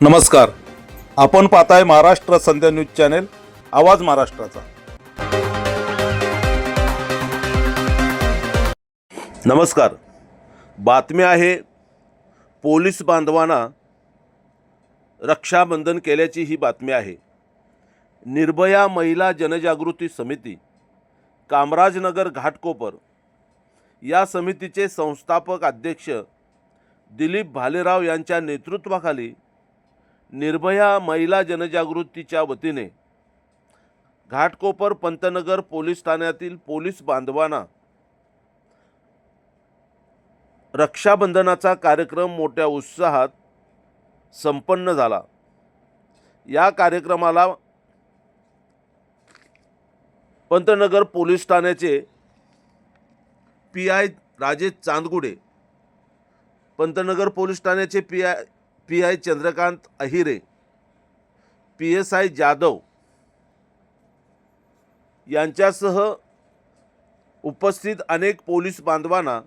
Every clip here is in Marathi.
नमस्कार. आपण पाहताय महाराष्ट्र संध्या न्यूज चॅनेल आवाज महाराष्ट्राचा. नमस्कार. बातमी आहे पोलीस बांधवांना रक्षाबंधन केल्याची ही बातमी आहे. निर्भया महिला जनजागृती समिती कामराजनगर घाटकोपर या समितीचे संस्थापक अध्यक्ष दिलीप भालेराव यांच्या नेतृत्वाखाली निर्भया महिला जनजागृतीच्या वतीने घाटकोपर पंतनगर पोलीस ठाण्यातील पोलीस बांधवांना रक्षाबंधनाचा कार्यक्रम मोठ्या उत्साहात संपन्न झाला. या कार्यक्रमाला पंतनगर पोलीस ठाण्याचे P I Rajesh Chandgude Pantnagar police ठाण्याचे P I P I Chandrakant Ahire P S I Jadhav यांच्यासह उपस्थित अनेक पोलीस बांधवांना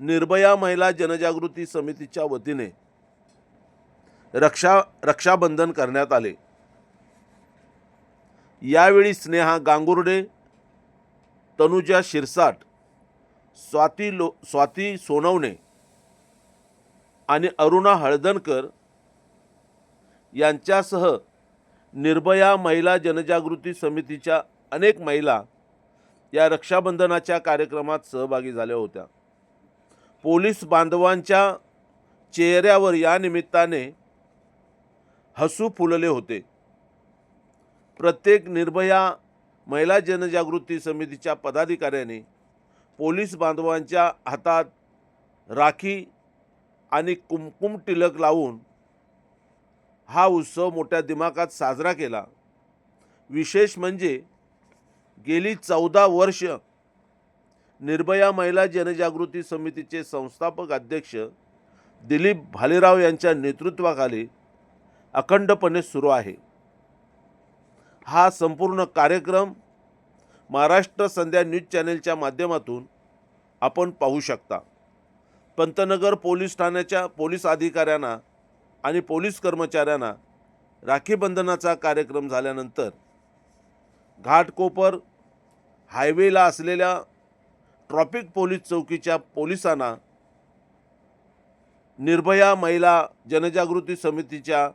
निर्भया महिला जनजागृती समितीच्या वतीने रक्षा रक्षाबंधन करण्यात आले. यावेळी स्नेहा गांगुर्डे तनुजा शिरसाट स्वाती लो स्वाती सोनवणे आणि अरुणा हळदणकर यांच्यासह निर्भया महिला जनजागृती समितीच्या अनेक महिला या रक्षाबंधनाच्या कार्यक्रमात सहभागी झाल्या होत्या. पोलीस बांधवांच्या चेहऱ्यावर या निमित्ताने हसू फुलले होते. प्रत्येक निर्भया महिला जनजागृती समितीच्या पदाधिकाऱ्याने पोलीस बांधवांच्या हातात राखी आणि कुमकुम टिलक लावून हा उत्सव मोठ्या दिमाखात साजरा केला. विशेष म्हणजे गेली चौदा वर्ष निर्भया महिला जनजागृती समितीचे संस्थापक अध्यक्ष दिलीप भालेराव यांच्या नेतृत्वाखाली अखंडपणे सुरू आहे. हा संपूर्ण कार्यक्रम महाराष्ट्र संध्या न्यूज चॅनेलच्या माध्यमातून आपण पाहू शकता. पंतनगर पोलीस ठाण्याच्या पोलीस अधिकाऱ्यांना आणि पोलीस कर्मचाऱ्यांना राखी बंधनाचा कार्यक्रम झाल्यानंतर घाटकोपर हायवेला असलेल्या ट्रॉफिक पोलीस चौकीच्या पोलिसांना निर्भया महिला जनजागृती समितीच्या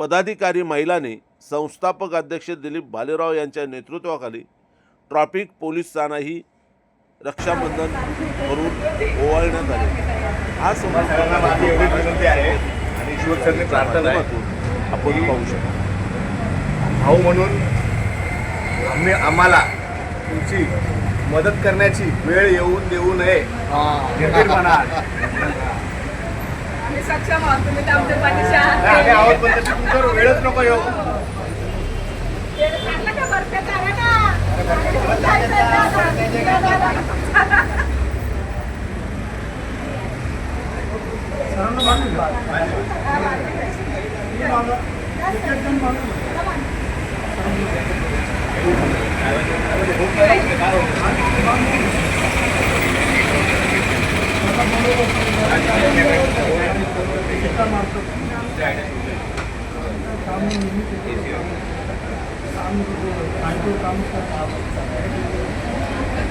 पदाधिकारी महिलांनी संस्थापक अध्यक्ष दिलीप भालेराव यांच्या नेतृत्वाखाली ट्रॉफिक पोलिसांनाही रक्षाबंधन करून ओवाळण्यात आले. हा सर्वांना माझी एवढी विनंती आहे आणि शिवचरणी प्रार्थना आहे आपण पाहू शकतो. भाऊ म्हणून आम्ही आम्हाला तुमची मदत करण्याची वेळ येऊन देऊ नये. म्हणा. आम्ही सक्षम आहोत तुम्ही तर आमच्या पाठीशी आहात. आम्ही आहोत पण त्याची तुमच्यावर वेळच नको येऊ का बरं, ते करा ना. जायचं ना.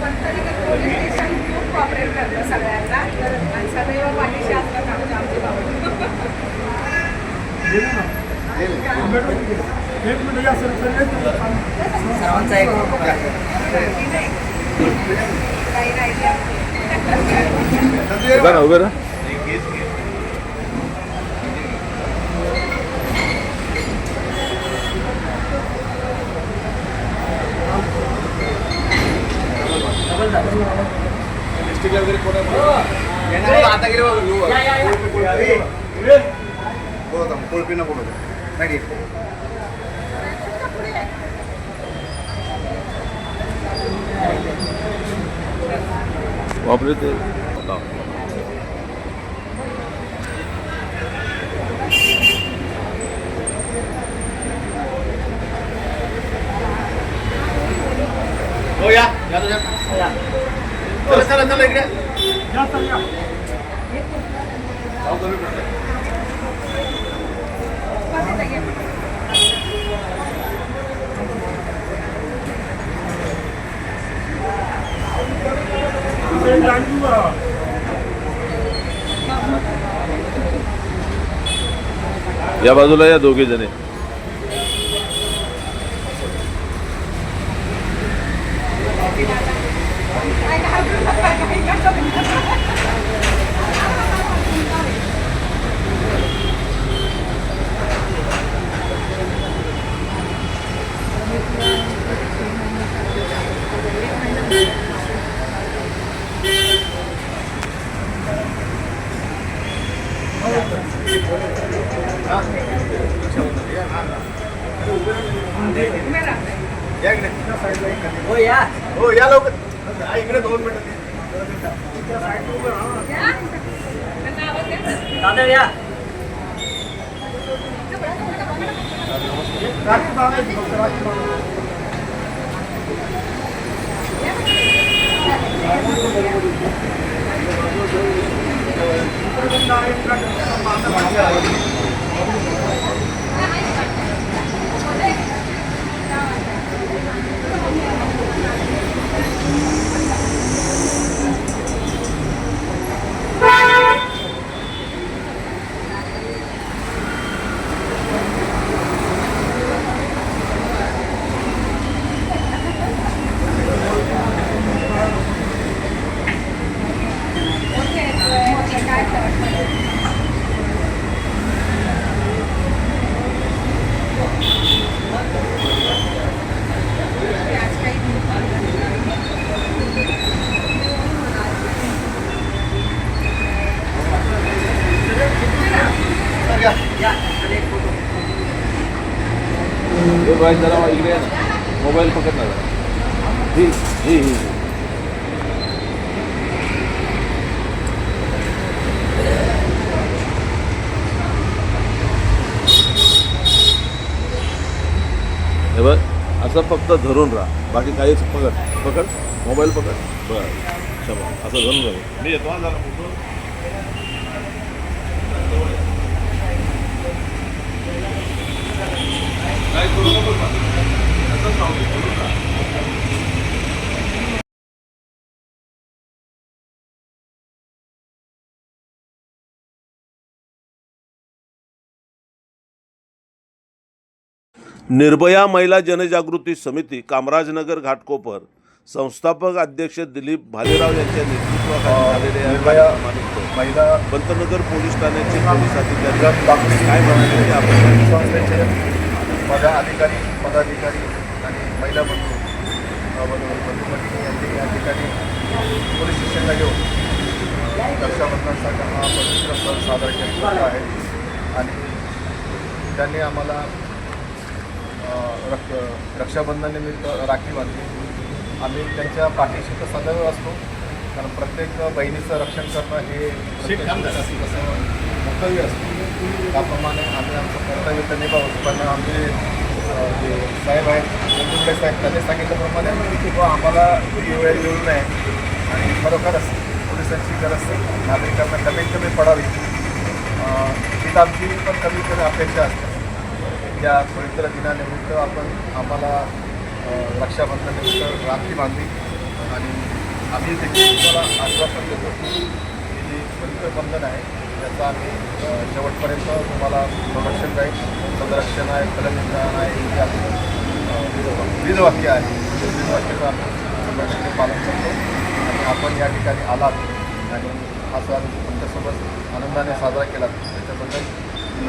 पण तरी ते पोलीस स्टेशन खूप कॉपरेट करतं सगळ्यांना. सदैव पाठीशी असतात आमच्या आमचे भाऊ काही राहिले उभा राहा, उभा राहा. डिस्ट्रिक्टला वगैरे कोण आहे? आता गेले बोलत आहो. नाही. वापरे ते हो या या तो या. चला चला चला इकडे भाऊ कमी पडतंय. या बाजूला या दोघे जणे हो या हो या लवकर हा, इकडे दोन मिनिटं दादा या हे बाई जरा इकडे या ना मोबाईल पकड ना जरा ही ही हे बघ असं फक्त धरून राहा. बाकी काहीच पकड. पकड? मोबाईल पकड? बरं. क्षमा असं धरून राहू. मी येतो जरा फोटो काय करू नको? असंच. निर्भया महिला जनजागृती समिती कामराजनगर घाटकोपर संस्थापक अध्यक्ष दिलीप भालेराव यांच्या नेतृत्वाखाली झालेल्या महिला पंतनगर पोलीस ठाण्याचे पोलीस अधिकारी काय म्हणाले आपण संस्थेचे पदाधिकारी पदाधिकारी आणि महिला बंधू बंधू बंधुमती यांनी या ठिकाणी पोलीस स्टेशनला घेऊन रक्षाबंधनाचा हा पवित्र सण साजरा केलेला आहे. आणि त्यांनी आम्हाला अ, रक्ष रक्षाबंधनानिमित्त राखी बांधली. आम्ही त्यांच्या पाठीशी तर सदैव असतो कारण प्रत्येक बहिणीचं रक्षण करणं हे कर्तव्य असतं. त्याप्रमाणे आम्ही आमचं कर्तव्य तर निभावतो पण आमचे जे साहेब आहेत मुंबई साहेब त्यांनी सांगितल्याप्रमाणे की बुवा आम्हाला ही वेळ येऊ नये आणि खरोखरच पोलिसांची गरज नागरिकांना कमीत कमी पडावी. तिथं आमची पण कमीत कमी अपेक्षा असते. या पवित्र दिनानिमित्त आपण आम्हाला अ, रक्षाबंधनानिमित्त राखी बांधली आणि आम्ही देखील तुम्हाला आश्वासन देतो की हे जे पवित्र बंधन आहे. त्याचं आम्ही शेवटपर्यंत तुम्हाला संरक्षण राहील संरक्षण आहे फलनिधान आहे हे ब्रीदवाक्य आहे. ब्रीदवाक्याचं शंभर टक्के पालन करतो. आणि आपण या ठिकाणी आलात आणि हा सण आमच्यासोबत आनंदाने साजरा केला. त्याच्याबद्दल मी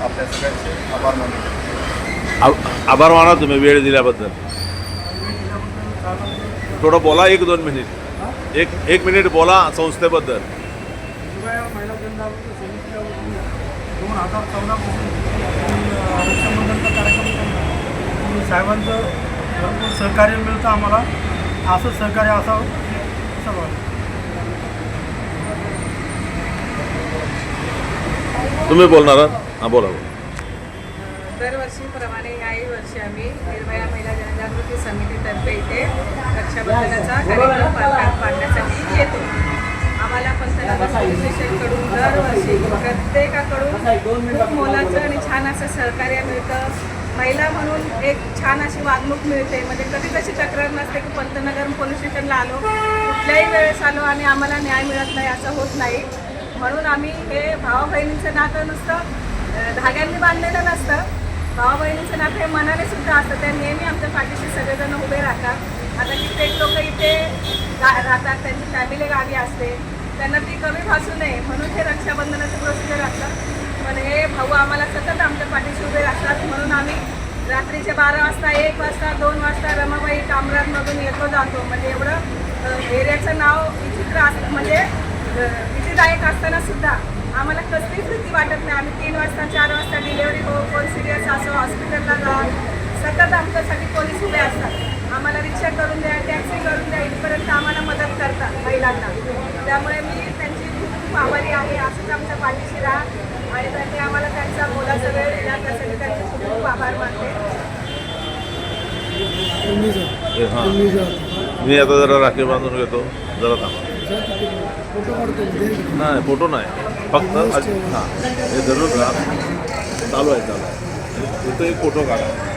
आपल्या सगळ्यांचे आभार मानतो. आ- आभार माना तुम्ही वेळ दिल्याबद्दल. थोडं बोला एक दोन मिनिट. एक एक मिनिट बोला संस्थेबद्दल. महिला वतीने दोन हजार चौदापासून मी अ, रक्षाबंधनचा कार्यक्रम करतो साहेबांचं भरपूर सहकार्य मिळतं आम्हाला असं सहकार्य असावं असं तुम्ही बोलणार आहात हां बोला बोला. दरवर्षीप्रमाणे याही वर्षी आम्ही निर्भया महिला जनजागृती समितीतर्फे इथे रक्षाबंधनाचा कार्यक्रम पार पार पाडण्यासाठी येतो आम्हाला पंतनगर पोलीस स्टेशनकडून दरवर्षी प्रत्येकाकडून खूप मोलाचं आणि छान असं सहकार्य मिळतं. महिला म्हणून एक छान अशी वागणूक मिळते. म्हणजे कधी तशी तक्रार नसते की पंतनगर पोलीस स्टेशनला आलो. कुठल्याही वेळेस आलो आणि आम्हाला न्याय मिळत नाही असं होत नाही. म्हणून आम्ही हे भावा बहिणीचं नातं नुसतं धाग्यांनी बांधलेलं नसतं. भावा बहिणीचं नातं हे मनाने सुद्धा असतं. त्या नेहमी आमच्या पाठीशी सगळेजण उभे राहतात. आता कित्येक लोक इथे राहतात. त्यांची फॅमिली गावी असते. त्यांना ती कमी भासू नये म्हणून हे रक्षाबंधनाचं प्रोसिजर असतं पण हे भाऊ आम्हाला सतत आमच्या पाठीशी उभे राहतात. म्हणून आम्ही रात्रीचे बारा वाजता एक वाजता दोन वाजता रमाबाई कामराजमधून येतो जातो. म्हणजे एवढं एरियाचं नाव विचित्र असतं म्हणजे भीतीदायक असताना सुद्धा आम्हाला कसलीच भीती वाटत नाही. आम्ही तीन वाजता चार वाजता डिलेवरी हो कोण सिरियस असो हॉस्पिटलला जा. सतत आमच्यासाठी पोलीस उभे असतात. आम्हाला रिक्षा करून द्या टॅक्सी करून द्या इथपर्यंत आम्हाला मदत करतात महिलांना. त्यामुळे मी त्यांची खूप खूप आभारी आहे असंच आमच्या पाठीशी राहा. आणि त्यांनी आम्हाला त्यांचा मोलाचा वेळ दिला त्यासाठी त्यांचे खूप खूप आभार मानते. हे. मी आता जरा राखी बांधून घेतो. जरा थांबा. नाही फोटो नाही. फक्त हां. हे धरून राहा चालू आहे चालू आहे. इथं एक फोटो काढा.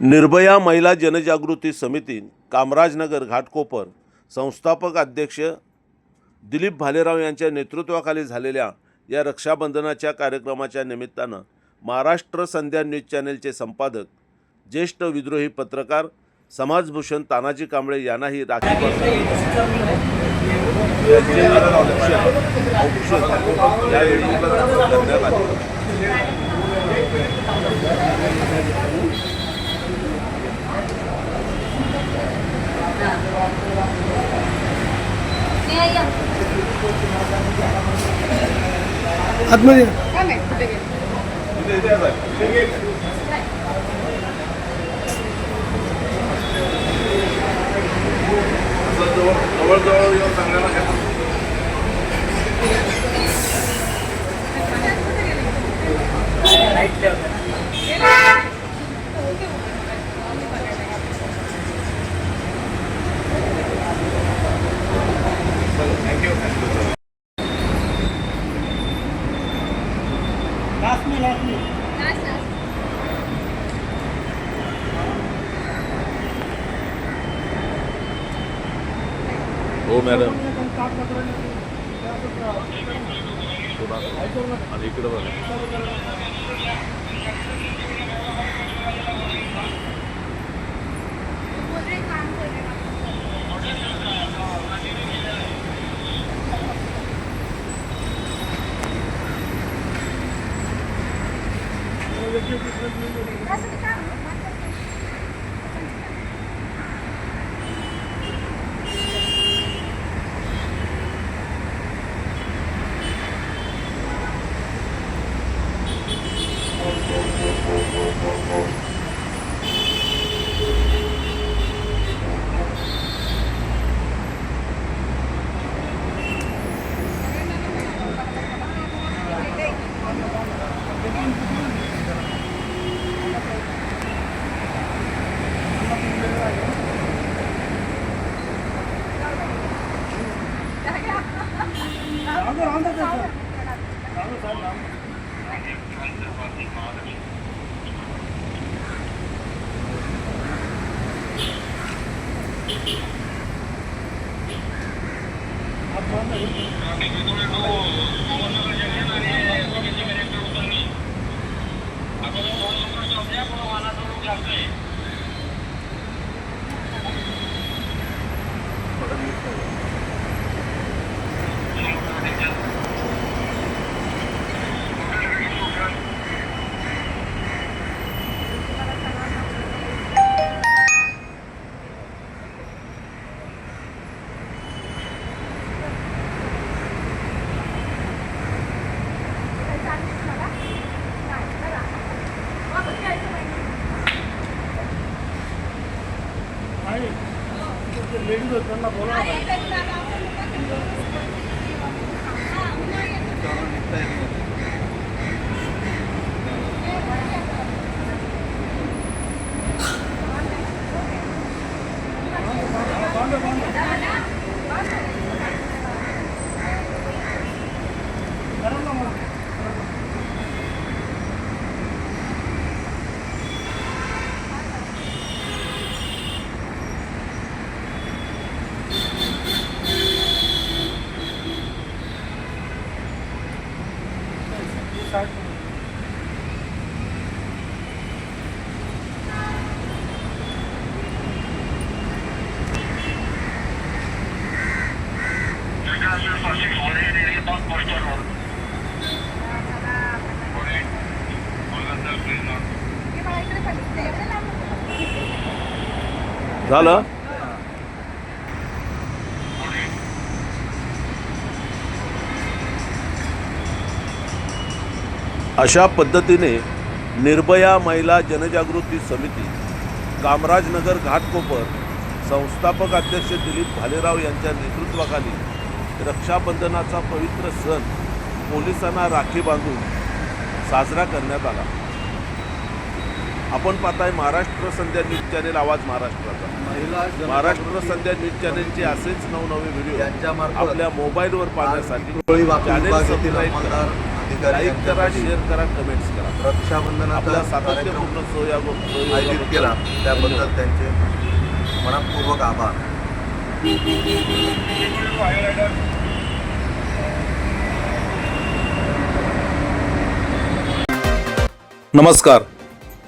निर्भया महिला जनजागृती समिती कामराजनगर घाटकोपर संस्थापक अध्यक्ष दिलीप भालेराव यांच्या नेतृत्वाखाली झालेल्या या रक्षाबंधनाच्या कार्यक्रमाच्या निमित्तानं महाराष्ट्र संध्या न्यूज चॅनेलचे संपादक ज्येष्ठ विद्रोही पत्रकार समाजभूषण तानाजी कांबळे यांनाही राखी औक्षण- औक्षण यावेळी करण्यात आले आतमध्ये थांब एक, पुढे घे. इथे- इथे आहे साहेब. इथे घे. असं आतमध्ये. जवळजवळ येऊन सांगायला काय आणि बोला झालं? अशा पद्धतीने निर्भया महिला जनजागृती समिती कामराजनगर घाटकोपर संस्थापक अध्यक्ष दिलीप भालेराव यांच्या नेतृत्वाखाली रक्षाबंधनाचा पवित्र सण पोलिसांना राखी बांधून साजरा करण्यात आला. आपण पाहताय महाराष्ट्र संध्या न्यूज चॅनेल आवाज महाराष्ट्राचा. महाराष्ट्र संध्या न्यूज चॅनेलचे असेच नवनवे व्हिडिओ आपल्या मोबाईलवर पाहण्यासाठी चॅनेल सबस्क्राईब करा लाईक करा शेअर करा कमेंट्स करा. रक्षाबंधनाचा सातत्यपूर्ण सोया आयोजित केला. त्याबद्दल त्यांचे मनपूर्वक आभार. नमस्कार.